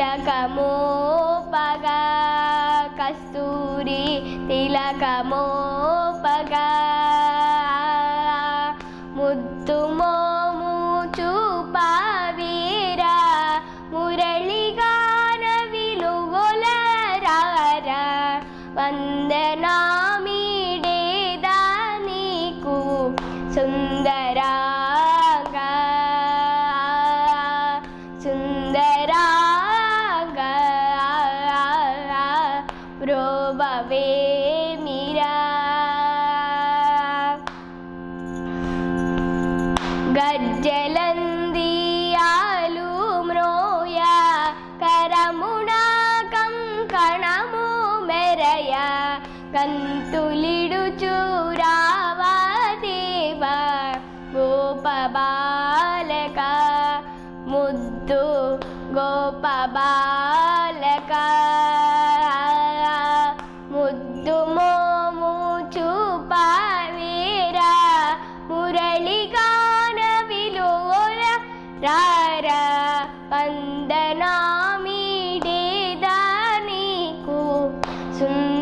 తిలకమోపగా కస్తూరి తిలకమోపగా ముద్దు మోము చూపవీరా మురళిగాన విలుగొలరారా వందనామీడే దానికు సుందరా robave mira gajjalandi alu mroya karamuna kankanamu meraya కంతులిడు చూరావా దేవ గోపబాలక ముద్దు గోపబాలకా to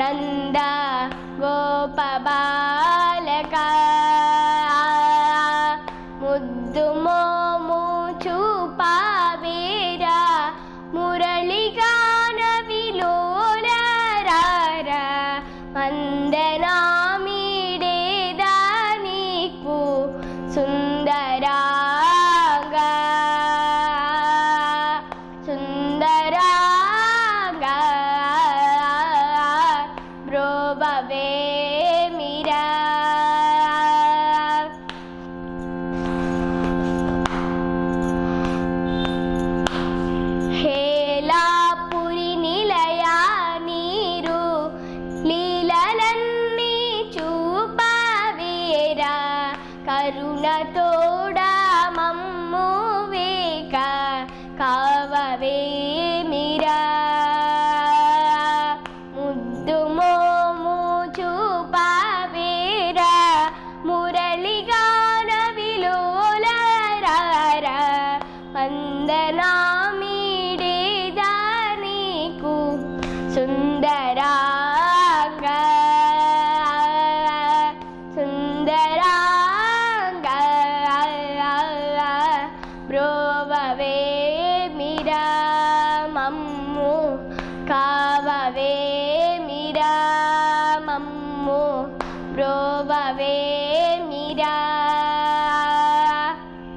नन्दा गोपबा